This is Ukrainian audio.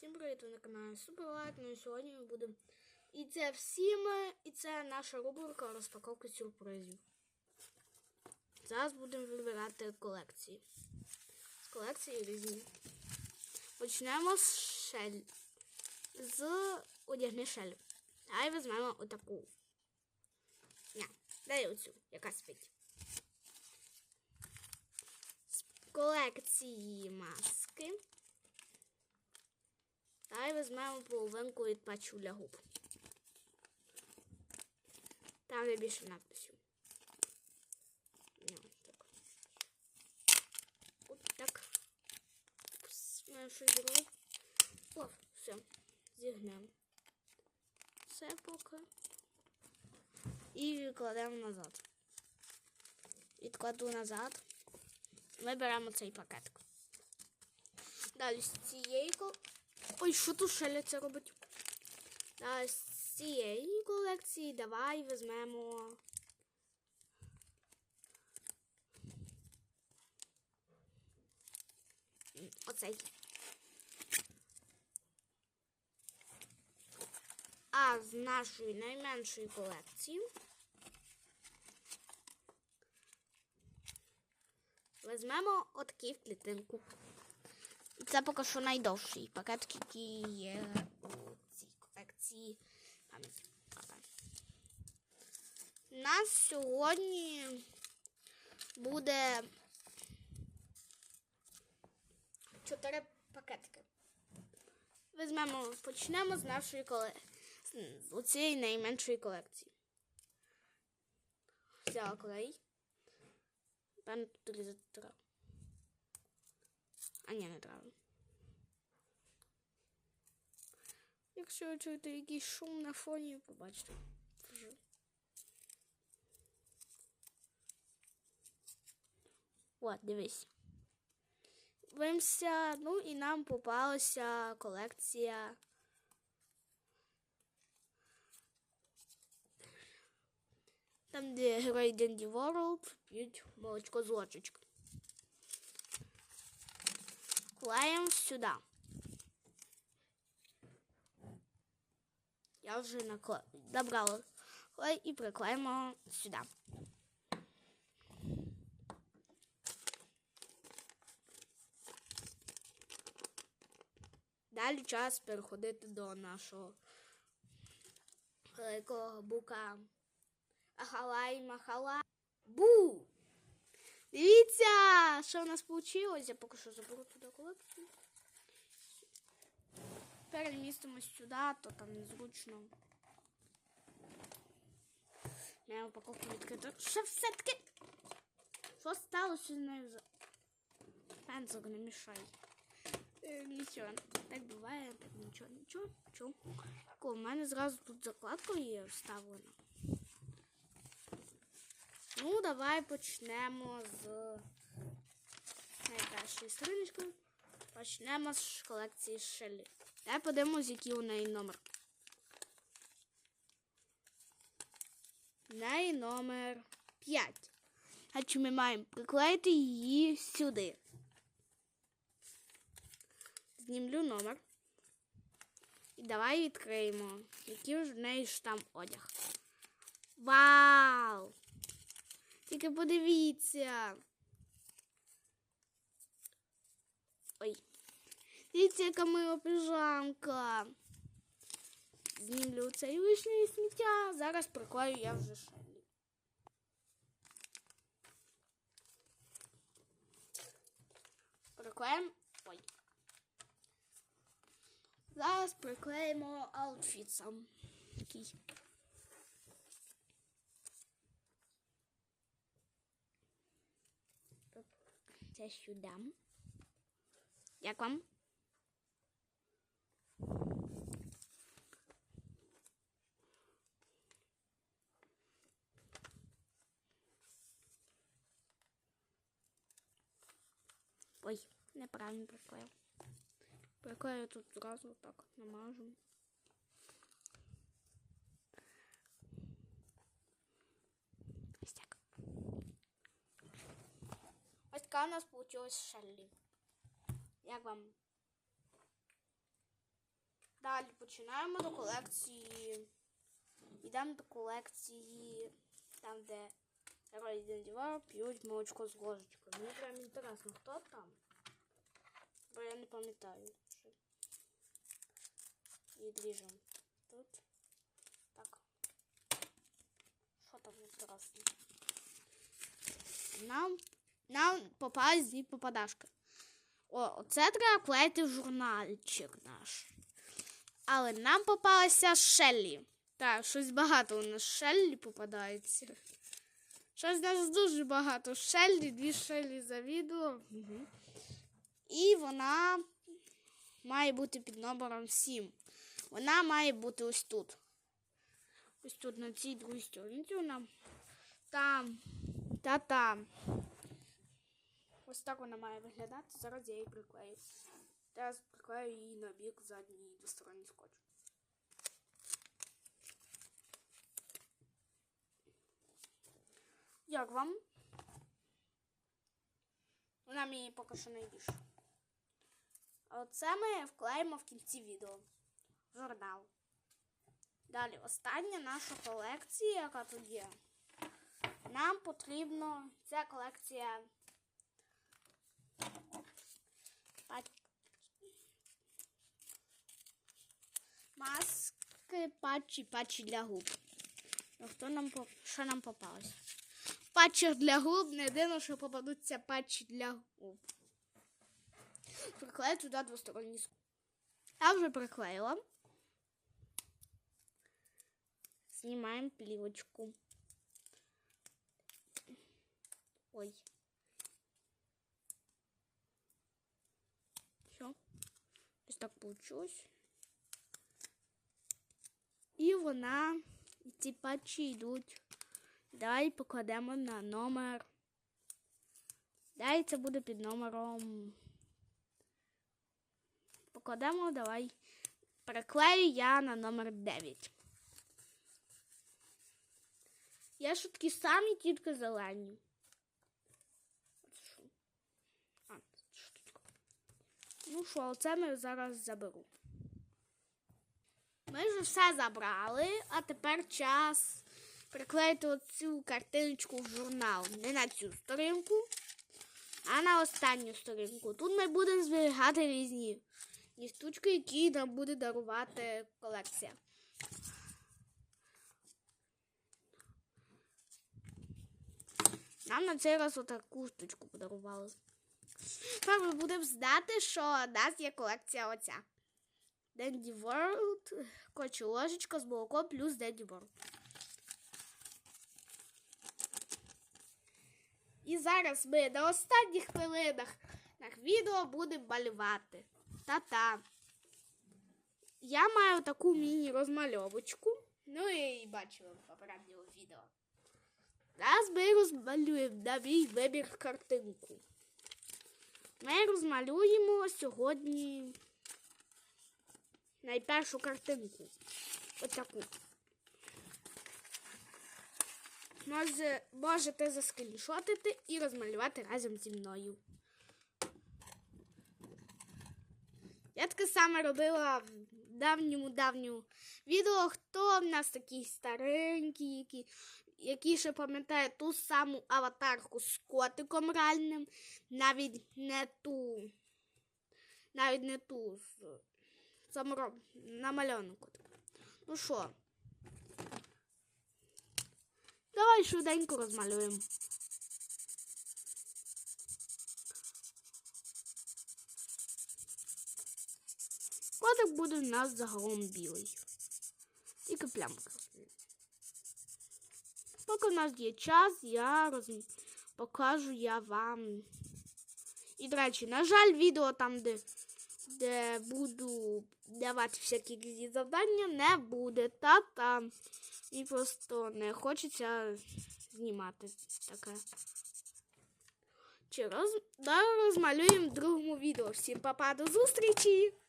Всім привіт, на каналі Суперлайк. Ну і сьогодні ми будемо. І це всі ми, і це наша рубрика розпаковки сюрпризів. Зараз будемо вибирати колекції. З колекції різні. Почнемо з шель. З одягни шель. А й візьмемо отаку. Ня, дай оцю, яка спить. З колекції маски. Та візьмемо половинку від патчу для губ. Там є більше надписів. От так. Ми щось зробили. О, все. Зігнемо. Все поки. І відкладемо назад. Відкладу назад. Ми беремо цей пакетик. Далі з цієї Ой, що тут шеляться робить? Далі з цієї колекції давай візьмемо. Оцей. А з нашої найменшої колекції візьмемо отакий в клітинку. Це поки що найдовший пакет, який є у цій колекції нас сьогодні буде чотири пакетики. Візьмемо, почнемо з нашої колекції. З цієї найменшої колекції. Взяла клей. Певно, тут різати треба. А ні, не треба. Якщо чуєте якийсь шум на фоні, побачите. От, дивись. Дивимося, ну і нам попалася колекція. Там, де герої Денді Ворлд п'ють молочко з ложечки. Клеїмо сюди. Я вже накле... добрала клей і приклеїмо сюди. Далі час переходити до нашого великого бука. Ахалай, махалай. Бу! Дивіться, що в нас вийшло. Я поки що заберу туди колекцію. Перемістимось сюди, то там незручно. Я упаковку відкрити. Що все-таки? Що сталося з нею? Пензок не мішай. Е, Нічого, так буває, так нічого, нічого, нічого. У мене зразу тут закладка є вставлена. Ну, давай почнемо з найпершої сторіночки. Почнемо з колекції Шеллі. Давай подивимось, який у неї номер. У неї номер 5. Значить, ми маємо приклеїти її сюди. Знімлю номер. І давай відкриємо, який ж в неї ж там одяг. Вау! Тільки подивіться. Ой. Дивіться, яка моя піжамка. Знімлю цей лишнє сміття. Зараз приклею я вже шелі. Приклеїмо. Ой. Зараз приклеїмо аутфіт. Такий. Це сюди. Як вам? Ой, неправильно приклеїв. Приклею тут зразу так намажу. Ось так. Ось така у нас вийшла шеллі. Як вам? Далі починаємо до колекції. Йдемо до колекції, там, де герої Дендівар п'ють молочко з ложечкою. Мені прям інтересно, хто там. Бо я не пам'ятаю. що. Відріжемо тут. Так. Що там інтересно? Нам, нам попалась дві попадашки. О, оце треба клеїти журнальчик наш. Але нам попалася Шеллі. Так, щось багато у нас Шеллі попадається. Щось нас дуже багато Шеллі, дві Шеллі за відео. Угу. І вона має бути під номером 7. Вона має бути ось тут. Ось тут на цій другій сторінці вона. Там. Та там. Ось так вона має виглядати. Зараз я її приклею. Зараз приклею її на бік задній двосторонній скотч. Як вам? Вона мені поки що найбільше. А оце ми вклеїмо в кінці відео. Журнал. Далі, остання наша колекція, яка тут є. Нам потрібно. Ця колекція. Маски патчі, патчі для губ. Ну, Хто нам що нам попалось? Патчі для губ, не дивно, що попадуться патчі для губ. Приклею туди двосторонній ск- Я вже приклеїла. Знімаємо плівочку. Ой. Все. Ось так получилось. І вона, і ці патчі йдуть. Далі покладемо на номер. Далі це буде під номером. Покладемо, давай. Приклею я на номер 9. Я ж такі самі, тільки зелені. А, штучка. Ну що, оце ми зараз заберу. Ми вже все забрали, а тепер час приклеїти оцю картиночку в журнал. Не на цю сторінку, а на останню сторінку. Тут ми будемо зберігати різні штучки, які нам буде дарувати колекція. Нам на цей раз отаку штучку подарували. Тепер ми будемо знати, що у нас є колекція оця. Dandy World, коче ложечка з молоком плюс Dandy World. І зараз ми на останніх хвилинах на відео будемо малювати. Та-та. Я маю таку міні-розмальовочку. Ну і бачила в попередньому відео. Зараз ми розмалюємо на мій вибір картинку. Ми розмалюємо сьогодні найпершу картинку. Отаку. Може, можете заскріншотити і розмалювати разом зі мною. Я таке саме робила в давньому-давньому відео. Хто в нас такий старенький, який, який ще пам'ятає ту саму аватарку з котиком реальним, навіть не ту, навіть не ту з самороб, намальовану котика. Ну що? Давай швиденько розмалюємо. Котик буде у нас загалом білий. Тільки плямка. Поки у нас є час, я роз... покажу я вам. І, до речі, на жаль, відео там, де, де буду давати всякі завдання, не буде. Та там і просто не хочеться знімати таке. Чи роз... Да, розмалюємо в другому відео. Всім папа, до зустрічі!